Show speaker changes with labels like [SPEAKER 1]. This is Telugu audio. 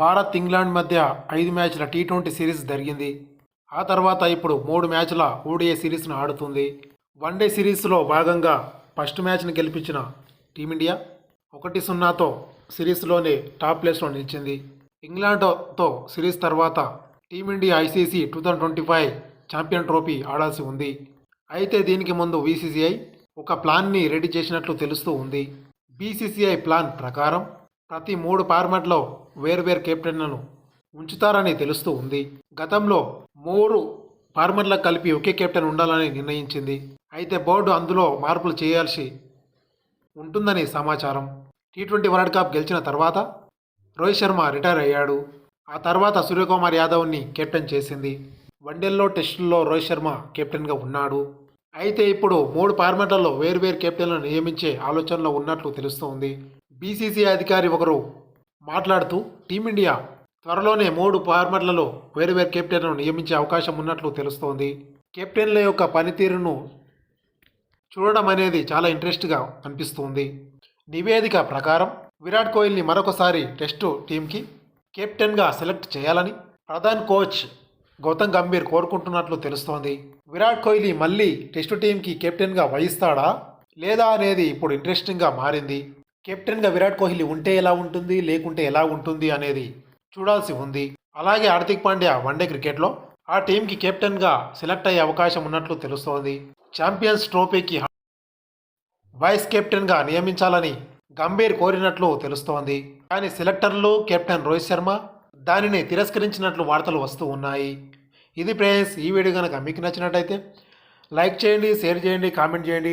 [SPEAKER 1] భారత్ ఇంగ్లాండ్ మధ్య ఐదు మ్యాచ్ల టీ ట్వంటీ సిరీస్ జరిగింది. ఆ తర్వాత ఇప్పుడు మూడు మ్యాచ్ల ఓడిఏ సిరీస్ను ఆడుతుంది. వన్డే సిరీస్లో భాగంగా ఫస్ట్ మ్యాచ్ని గెలిపించిన టీమిండియా ఒకటి సున్నాతో సిరీస్లోనే టాప్ ప్లేస్లో నిలిచింది. ఇంగ్లాండ్తో సిరీస్ తర్వాత team India ICC two thousand twenty five champion trophy ఆడాల్సి ఉంది. అయితే దీనికి ముందు బీసీసీఐ ఒక ప్లాన్ని రెడీ చేసినట్లు తెలుస్తూ ఉంది. బీసీసీఐ ప్లాన్ ప్రకారం ప్రతి మూడు ఫార్మాట్లో వేర్వేరు కెప్టెన్లను ఉంచుతారని తెలుస్తూ ఉంది. గతంలో మూడు ఫార్మర్లకు కలిపి ఒకే కెప్టెన్ ఉండాలని నిర్ణయించింది. అయితే బోర్డు అందులో మార్పులు చేయాల్సి ఉంటుందని సమాచారం. టీ ట్వంటీ వరల్డ్ కప్ గెలిచిన తర్వాత రోహిత్ శర్మ రిటైర్ అయ్యాడు. ఆ తర్వాత సూర్యకుమార్ యాదవ్ని కెప్టెన్ చేసింది. వన్డేల్లో టెస్టుల్లో రోహిత్ శర్మ కెప్టెన్గా ఉన్నాడు. అయితే ఇప్పుడు మూడు ఫార్మాట్లలో వేర్వేరు కెప్టెన్లను నియమించే ఆలోచనలో ఉన్నట్లు తెలుస్తోంది బీసీసీ అధికారి ఒకరు మాట్లాడుతూ టీమిండియా త్వరలోనే మూడు ఫార్మర్లలో వేరు వేరు కెప్టెన్లను నియమించే అవకాశం ఉన్నట్లు తెలుస్తోంది. కెప్టెన్ల యొక్క పనితీరును చూడడం అనేది చాలా ఇంట్రెస్ట్గా అనిపిస్తుంది. నివేదిక ప్రకారం విరాట్ కోహ్లీని మరొకసారి టెస్టు టీంకి కెప్టెన్గా సెలెక్ట్ చేయాలని ప్రధాన్ కోచ్ గౌతమ్ గంభీర్ కోరుకుంటున్నట్లు తెలుస్తోంది. విరాట్ కోహ్లీ మళ్ళీ టెస్టు టీంకి కెప్టెన్గా వహిస్తాడా లేదా అనేది ఇప్పుడు ఇంట్రెస్టింగ్గా మారింది. కెప్టెన్గా విరాట్ కోహ్లీ ఉంటే ఎలా ఉంటుంది లేకుంటే ఎలా ఉంటుంది అనేది చూడాల్సి ఉంది. అలాగే హార్దిక్ పాండ్యా వన్డే క్రికెట్లో ఆ టీంకి కెప్టెన్గా సెలెక్ట్ అయ్యే అవకాశం ఉన్నట్లు తెలుస్తోంది. ఛాంపియన్స్ ట్రోఫీకి వైస్ కెప్టెన్గా నియమించాలని గంభీర్ కోరినట్లు తెలుస్తోంది. కానీ సెలెక్టర్లు కెప్టెన్ రోహిత్ శర్మ దానిని తిరస్కరించినట్లు వార్తలు వస్తూ ఉన్నాయి. ఇది ఫ్రెండ్స్ ఈ వీడియో కనుక మీకు నచ్చినట్టయితే లైక్ చేయండి షేర్ చేయండి కామెంట్ చేయండి.